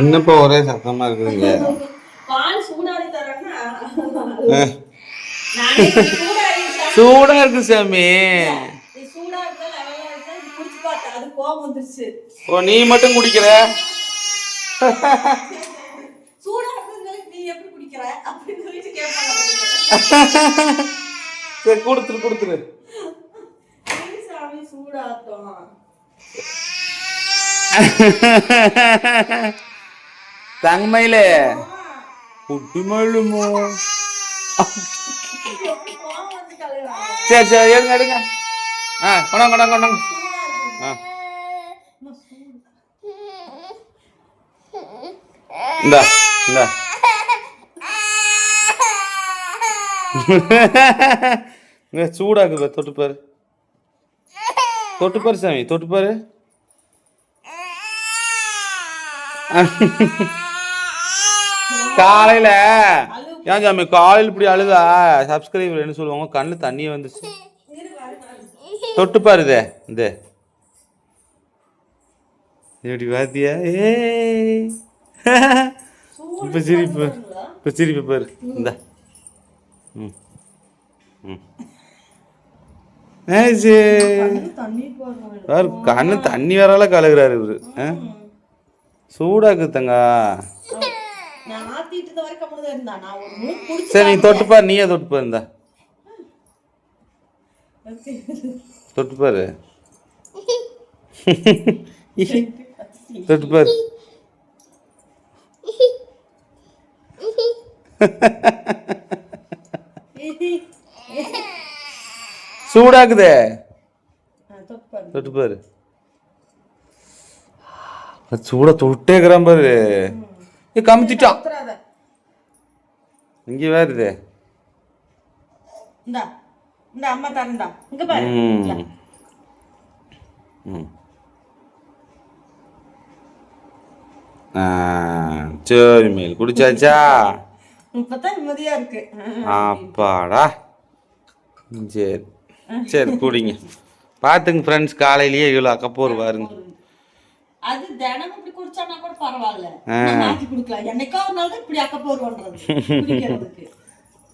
என்னப்பா ஒரே சத்தமா இருக்குதுங்க. சூடா இருக்கு சாமி. ஓ நீ மட்டும் குடிக்கிற? சரி கொடுத்துரு கொடுத்துரு. தங்கமயிலே. குட்டிமயிலுமோ சரி சரி எடுங்க எடுங்க. ஆ கொண்டாங்க கொண்டாங்க கொண்டாங்க. ஆ. இந்தா இந்தா. இங்க சூடாக்குது பாரு, தொட்டு பாரு. தொட்டு பாரு சாமி தொட்டு பாரு. காலையில. ஏன் சாமி காலையில் இப்படி அழுதா? சப்ஸ்கிரைபர் என்ன சொல்லுவாங்க. கண்ணு தண்ணியே வந்துச்சு தொட்டு பாரு இதே. இந்த எப்படி பாத்தியா ஏ இப்போ சிரிப்பு இப்போ சிரிப்பு பாரு. இந்த. ம். ம். கண்ணு தண்ணி வரால கழுகுறாரு இவரு. ஆ? ஆத்திட்டு இருந்த வரைக்கும் அப்படிதான் இருந்தா? நான் ஒரு மூணு குடிச்சு சரி நீ தொட்டு பாரு நீயே தொட்டு பாரு இந்தா. தொட்டு பாரு. தொட்டு பாரு. சூடாக்குதே தொட்டு தொட்டு பாரு. கமுத்திட்டான் ஊத்துறாத. இங்க வேறுதே இந்தா இந்த அம்மா தரண்டா இங்க பாரு. ம். ம். ஆ, சரி மேல் குடிச்சாச்சா? இப்பதான் நிம்மதியா இருக்கு. அப்பாடா. சரி சரி குடிங்க. பார்த்துங்க ஃப்ரெண்ட்ஸ் காலையிலேயே இவ்வளோ அக்கப்போர். பாருங்க. அது தினம் இப்படி குடிச்சானா கூட பரவாயில்ல. மாத்தி குடுக்கலாம். என்னைக்கோ ஒரு நாள் இப்படி அக்கப்போர் பண்றது குடிக்கிறதுக்கு.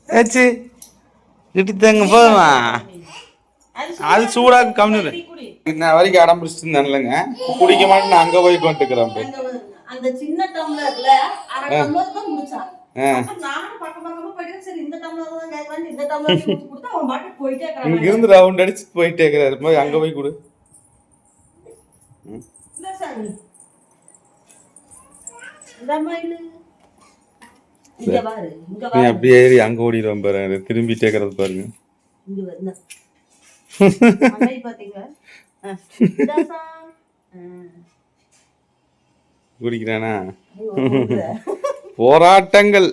ஏச்சு இட்டுத்தாங்க போதுமா? அது அது சூடாக குடி இன்ன வரைக்கும் அடம் இருந்தானுங்க குடிக்க மாட்டேன் நான் அங்கே போய் கொண்டுக்கிறேன் அந்த சின்ன டம்ளர்ல அரை டம்ளர் தான் குடிச்சான். ஆ. அப்ப நானும் பக்கம் பக்கமா போயிட்டு சரி இந்த டம்ளர் தான் கேட்கலான்னு இந்த டம்ளர் குடிச்சு கொடுத்து அவன் பாட்டுக்கு போயிட்டே இங்க இருந்து ரவுண்ட் அடிச்சு போயிட்டே இருக்கிறாரு. போய் அங்க போய் கொடு. இந்த நீ பாரு அப்படியே ஏறி அங்க ஓடிடுவோம் திரும்பி கேட்கறது பாருங்க. குடிக்கிறானா. போராட்டங்கள்